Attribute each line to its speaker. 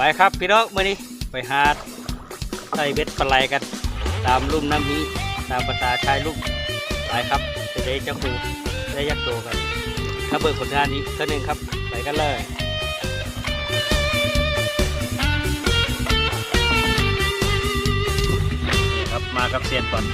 Speaker 1: ไปครับพี่น้องมื่อนี้ไปหาใส่เบ็ดปลาไหลกัน ตามลุ่มน้ำนี้ตามภาษาชายลุ่มไปครับจะได้เจ้าครูได้ยักษ์โตกัน ถ้าเบิกผลงานนี้ก็หนึ่งครับไปกันเลยครับมากับเซียนก่อน